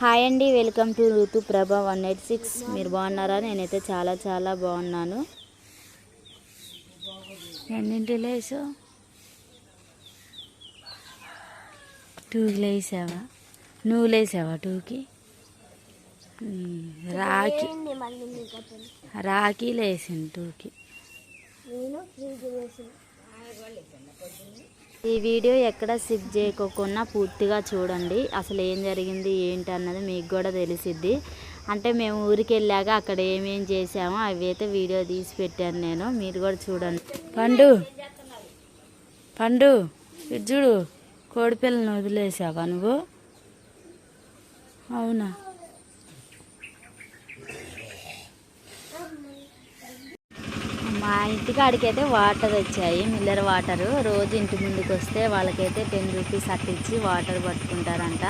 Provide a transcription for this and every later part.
Hi అండి welcome to Rithu Prabha one eight six. మీరు బాగున్నారా? నేనైతే చాలా చాలా బాగున్నాను. ఎన్నింటి లేసు టూకి లేసావా? నువ్వు లేసావా టూకి? రాకి రాకి లేసింది టూకి. ఈ వీడియో ఎక్కడ స్కిప్ చేయకోకుండా పూర్తిగా చూడండి. అసలు ఏం జరిగింది ఏంటి అన్నది మీకు కూడా తెలిసిద్ది. అంటే మేము ఊరికి వెళ్ళాక అక్కడ ఏమేం చేసామో అవి అయితే వీడియో తీసి పెట్టాను నేను. మీరు కూడా చూడండి. పండు పండు ఇటు చూడు కోడిపిల్లని వదిలేసావా నువ్వు? అవునా? మా ఇంటికాడికైతే వాటర్ వచ్చాయి మిల్లర్ వాటర్. రోజు ఇంటి ముందుకు వస్తే వాళ్ళకైతే టెన్ రూపీస్ అట్ట వాటర్ పట్టుకుంటారంట.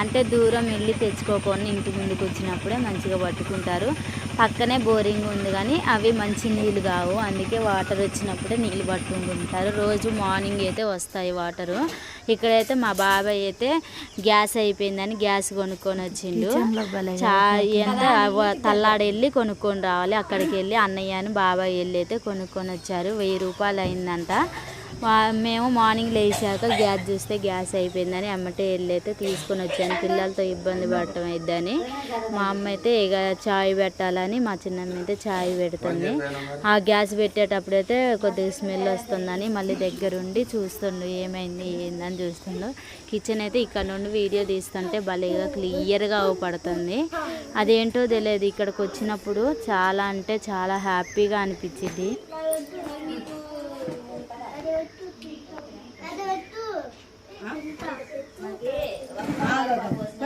అంటే దూరం వెళ్ళి తెచ్చుకోకుండా ఇంటి ముందుకు వచ్చినప్పుడే మంచిగా పట్టుకుంటారు. పక్కనే బోరింగ్ ఉంది కానీ అవి మంచి నీళ్ళు కావు. అందుకే వాటర్ వచ్చినప్పుడే నీళ్ళు పట్టుకుంటారు రోజు మార్నింగ్ అయితే వస్తాయి వాటరు. ఇక్కడైతే మా బాబాయ్ అయితే గ్యాస్ అయిపోయిందని గ్యాస్ కొనుక్కొని వచ్చిండు. ఎంత తల్లాడ వెళ్ళి కొనుక్కొని రావాలి. అక్కడికి వెళ్ళి అన్నయ్య అని బాబాయ్ వెళ్ళి అయితే కొనుక్కొని వచ్చారు. వెయ్యి రూపాయలు అయిందంట. మేము మార్నింగ్ లేచాక గ్యాస్ చూస్తే గ్యాస్ అయిపోయిందని అమ్మటే వెళ్ళైతే తీసుకొని వచ్చాను. పిల్లలతో ఇబ్బంది పడటం అయిద్దని. మా అమ్మ అయితే ఇక చాయ్ పెట్టాలని మా చిన్నమ్మ అయితే చాయ్ పెడుతుంది. ఆ గ్యాస్ పెట్టేటప్పుడైతే కొద్దిగా స్మెల్ వస్తుందని మళ్ళీ దగ్గరుండి చూస్తుండు ఏమైంది ఏందని చూస్తుండు. కిచెన్ అయితే ఇక్కడ నుండి వీడియో తీస్తుంటే భలేగా క్లియర్గా అవపడుతుంది. అదేంటో తెలియదు ఇక్కడికి వచ్చినప్పుడు చాలా అంటే చాలా హ్యాపీగా అనిపించింది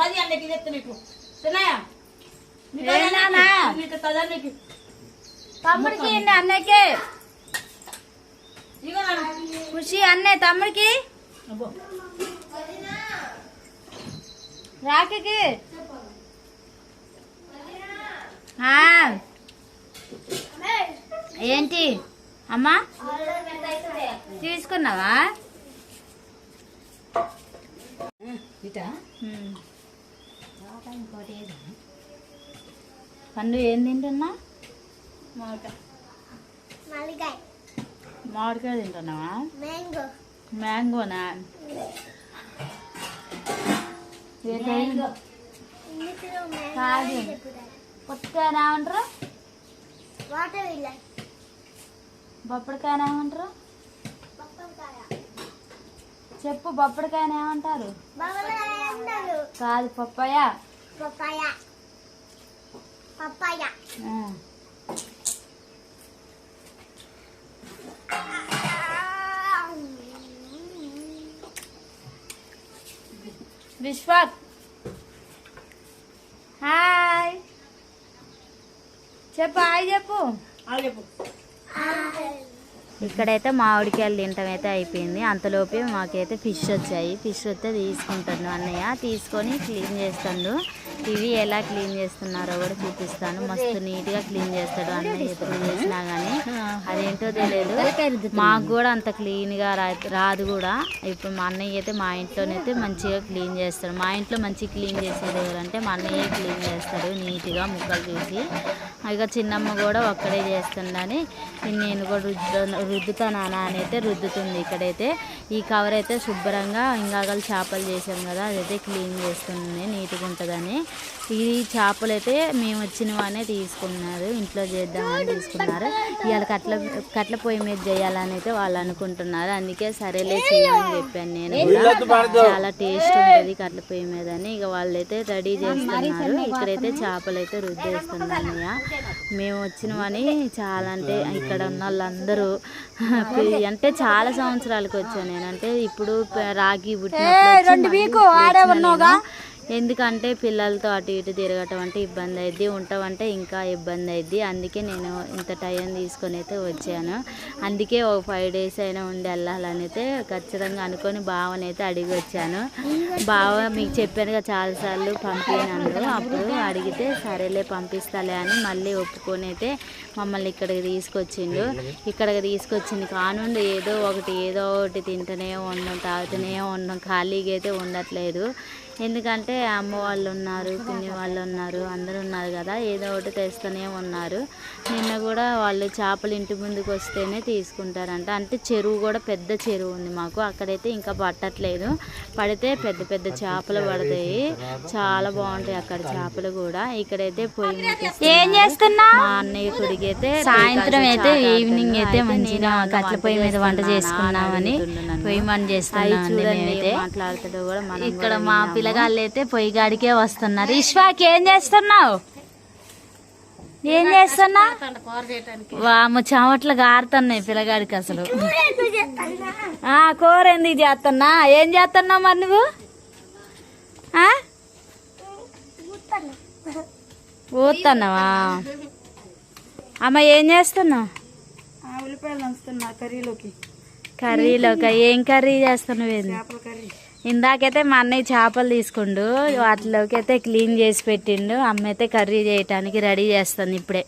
అది అన్నకి? చెప్తా తిన్నాయా తమ్ముడికి. ఖుషి అన్నయ్య తమ్ముడికి. రాఖీకి? ఆ. ఏంటి? అమ్మా? తీసుకున్నావా. పండు ఏం తింటున్నా? మామిడికాయ. మామిడికాయ. తింటున్నావా? మ్యాంగోనా? కాదు పొత్తికాయ ఏమంటారు? బొప్పడికాయ ఏమంటారు? చెప్పు బొప్పడికాయ ఏమంటారు కాదు papaya. Papaya. Papaya. Vishwak hi. చెప్పు హాయ్ చెప్పు. ఆ చెప్పు. ఇక్కడైతే మామిడికాయలు తినటం అయితే అయిపోయింది. అంతలోపే మాకైతే ఫిష్ వచ్చాయి. ఫిష్ వస్తే తీసుకుంటాను అన్నయ్య. తీసుకొని క్లీన్ చేస్తాడు ఇవి ఎలా క్లీన్ చేస్తున్నారో కూడా చూపిస్తాను. మస్తు నీట్గా క్లీన్ చేస్తాడు అన్నయ్య ఎప్పుడు చేసినా కానీ అదేంటో తెలియదు మాకు కూడా అంత క్లీన్గా రా రాదు కూడా. ఇప్పుడు మా అన్నయ్య అయితే మా ఇంట్లోనైతే మంచిగా క్లీన్ చేస్తాడు. మా ఇంట్లో మంచిగా క్లీన్ చేసేది ఎవరంటే మా అన్నయ్య క్లీన్ చేస్తాడు నీట్గా ముక్కలు చూసి. ఇక చిన్నమ్మ కూడా ఒక్కడే చేస్తుందని నేను కూడా రుద్దు రుద్దుతానా అని అయితే రుద్దుతుంది ఇక్కడైతే. ఈ కవర్ అయితే శుభ్రంగా ఇంకాగలు చేపలు చేసాం కదా అదైతే క్లీన్ చేస్తుంది నీట్గా ఉంటుందని. ఈ చేపలు అయితే మేము వచ్చినవనే తీసుకున్నారు. ఇంట్లో చేద్దామని తీసుకున్నారు. ఇవాళ కట్ల కట్ల పొయ్యి మీద చేయాలని అయితే వాళ్ళు అనుకుంటున్నారు. అందుకే సరేలే చేయమని చెప్పాను నేను కూడా. చాలా టేస్ట్ ఉంటుంది కట్ల పొయ్యి మీద అని ఇక వాళ్ళైతే రెడీ చేస్తున్నారు. ఇక్కడైతే చేపలు అయితే రుద్దేస్తున్నారు అన్నయ్య మేము వచ్చినవని చాలా అంటే ఇక్కడ ఉన్న వాళ్ళందరూ అంటే చాలా సంవత్సరాలకు వచ్చాను నేను. అంటే ఇప్పుడు రాగి పుట్టినప్పుడు ఎందుకంటే పిల్లలతో అటు ఇటు తిరగటం అంటే ఇబ్బంది అయింది ఉండటం ఇంకా ఇబ్బంది అయింది అందుకే నేను ఇంత టైం తీసుకొని అయితే వచ్చాను. అందుకే ఒక ఫైవ్ డేస్ అయినా ఉండి వెళ్ళాలని అయితే ఖచ్చితంగా అనుకొని బావని అయితే అడిగి వచ్చాను. బావ మీకు చెప్పాను కదా చాలాసార్లు పంపినాను అప్పుడు అడిగితే సరేలే పంపిస్తాలే అని మళ్ళీ ఒప్పుకొని అయితే మమ్మల్ని ఇక్కడికి తీసుకొచ్చిండు. ఇక్కడికి తీసుకొచ్చింది కానుండి ఏదో ఒకటి ఏదో ఒకటి తింటూనే ఉండడం తాగుతూనే ఉండడం ఖాళీగా అయితే ఉండట్లేదు. ఎందుకంటే అమ్మ వాళ్ళు ఉన్నారు పిన్ని వాళ్ళు ఉన్నారు అందరూ ఉన్నారు కదా ఏదో ఒకటి తెస్తూనే ఉన్నారు. నిన్న కూడా వాళ్ళు చేపలు ఇంటి ముందుకు వస్తేనే తీసుకుంటారంట. అంటే చెరువు కూడా పెద్ద చెరువు ఉంది మాకు. అక్కడైతే ఇంకా పట్టట్లేదు. పడితే పెద్ద పెద్ద చేపలు పడతాయి. చాలా బాగుంటాయి అక్కడ చేపలు కూడా. ఇక్కడైతే పొయ్యి ఏం చేస్తున్నా మా అన్నయ్య కొడుకు అయితే సాయంత్రం అయితే ఈవినింగ్ అయితే మంచిగా కట్ల పొయ్యి మీద వంట చేసుకున్నామని పొయ్యి మంట చేస్తున్నామండి మేమైతే. మాట్లాడుతాడో కూడా మనం ఇక్కడ మా పిల్లగాళ్ళు అయితే పొయ్యి గాడికే వస్తున్నారు. ఇష్వాకి ఏం చేస్తున్నావు? ఏం చేస్తున్నా? వాము చెమట్లు గారుతున్నాయి పిల్లగాడికి అసలు. ఆ కూర ఎందుకు చేస్తున్నా? ఏం చేస్తున్నావు మరి నువ్వు? ఆ? ఊతున్నావా అమ్మ ఏం చేస్తున్నావు? ఉల్లిపాయలు కర్రీలోకి. కర్రీలోక? ఏం కర్రీ చేస్తున్నావు చేపల కర్రీ. ఇందాకైతే మా అన్నయ్య చేపలు తీసుకుండు వాటిలోకి అయితే క్లీన్ చేసి పెట్టిండు అమ్మ అయితే కర్రీ చేయటానికి రెడీ చేస్తుంది ఇప్పుడే.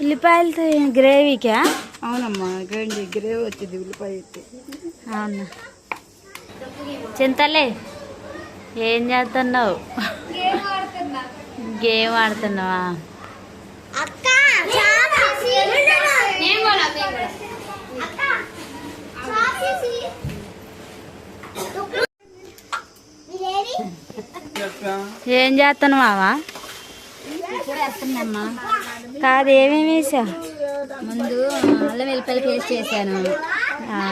ఉల్లిపాయలతో గ్రేవీకా? అవునమ్మా గ్రైండ్ గ్రేవ్ వచ్చింది ఉల్లిపాయ అవునా. చింతలే ఏం చేస్తున్నావు? గేమ్ ఆడుతున్నావా? అక్క చాపేసి నేను కూడా అక్క చాపేసి మీరేది ఏం చేస్తున్నావా వేస్తున్నామ్మా కాదు ఏమేమి వేసావు? ముందు అల్లం వెల్లిపాయలు పేస్ట్ చేశాను.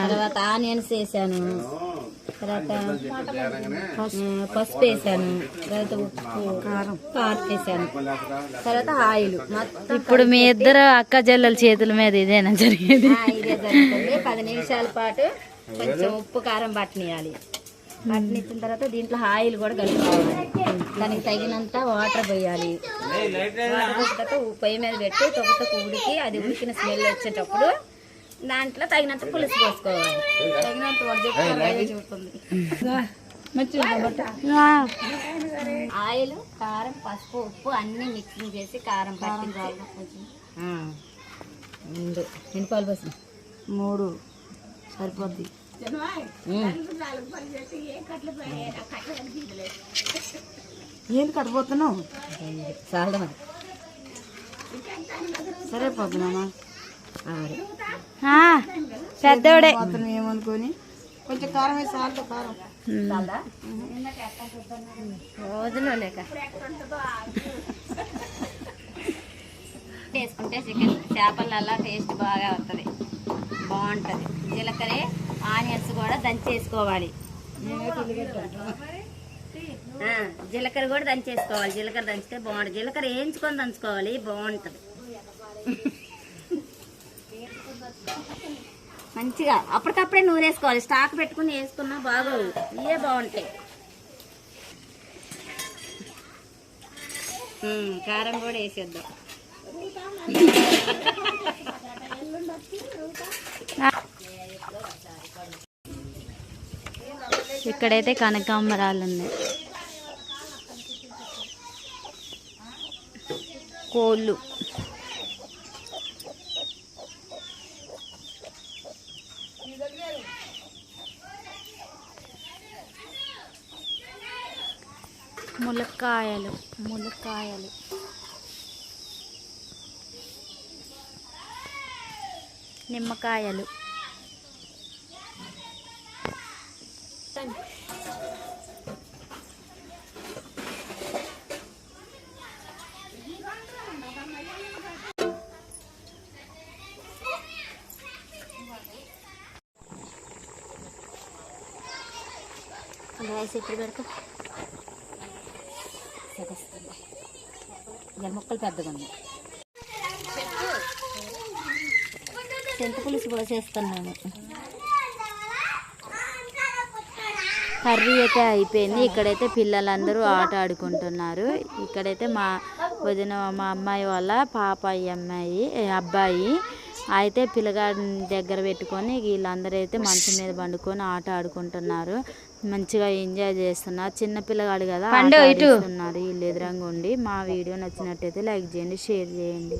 తర్వాత ఆనియన్స్ వేసాను. తర్వాత పసుపు వేసాను. తర్వాత ఉప్పు కారం. కారం వేసాను. తర్వాత ఆయిల్. మొత్తం ఇప్పుడు మీ ఇద్దరు అక్క చెల్లెల చేతుల మీద ఇదేనా జరిగేది? ఆ, ఇదే జరుగుతుంది. పది నిమిషాల పాటు కొంచెం ఉప్పు కారం పట్టనియాలి పట్టనిచ్చిన తర్వాత దీంట్లో ఆయిల్ కూడా కలుపుకోవాలి. దానికి తగినంత వాటర్ పోయాలి. తర్వాత పొయ్యి మీద పెట్టి తొక్కుతొక్కు ఉడికి అది ఉడికిన స్మెల్ వచ్చేటప్పుడు దాంట్లో తగినంత పులుసు పోసుకోవాలి. తగినంత ఆయిల్ కారం పసుపు ఉప్పు అన్ని మిక్సింగ్ చేసి కారం పట్టించాలి ముందు. ఎన్ని పాలు పోసి మూడు. సరిపోద్ది. ఏంటి కట్టబోతున్నావు? సరే పోతున్నామా? ఆ, పెద్దోడే. ఏమనుకొని? కొంచెం కారం వేసి సాల్ట్ కారం. లేక వేసుకుంటే చికెన్ చేపలల్లా టేస్ట్ బాగా వస్తుంది బాగుంటుంది. జీలకర్ర ఆనియన్స్ కూడా దంచేసుకోవాలి. జీలకర్ర కూడా దంచేసుకోవాలి. జీలకర్ర దంచితే బాగుంటుంది. జీలకర్ర వేయించుకొని దంచుకోవాలి. బాగుంటుంది. మంచిగా అప్పటికప్పుడే నూనె వేసుకోవాలి స్టాక్ పెట్టుకుని వేసుకున్నా బాగోవు. ఇవే బాగుంటాయి. కారం కూడా వేసేద్దాం. ఇక్కడైతే కనకాంబరాలు ఉన్నాయి కోళ్ళు. ములక్కాయలు ములక్కాయలు. నిమ్మకాయలు. రైస్ ఇప్పుడు పెడతా ముక్కలు పెద్దగా ఉన్నాయి. చింత పులుసు కూడా చేస్తున్నాను కర్రీ అయితే అయిపోయింది. ఇక్కడైతే పిల్లలందరూ ఆట ఆడుకుంటున్నారు. ఇక్కడైతే మా వదిన మా అమ్మాయి వాళ్ళ పాప అమ్మాయి అబ్బాయి అయితే పిల్లగాడి దగ్గర పెట్టుకొని వీళ్ళందరూ అయితే మంచం మీద పండుకొని ఆట ఆడుకుంటున్నారు. మంచిగా ఎంజాయ్ చేస్తున్నారు. చిన్న పిల్లగాడు కదా ఆడిస్తున్నారు వీళ్ళు ఎదురంగా ఉండి మా వీడియో నచ్చినట్టయితే లైక్ చేయండి షేర్ చేయండి.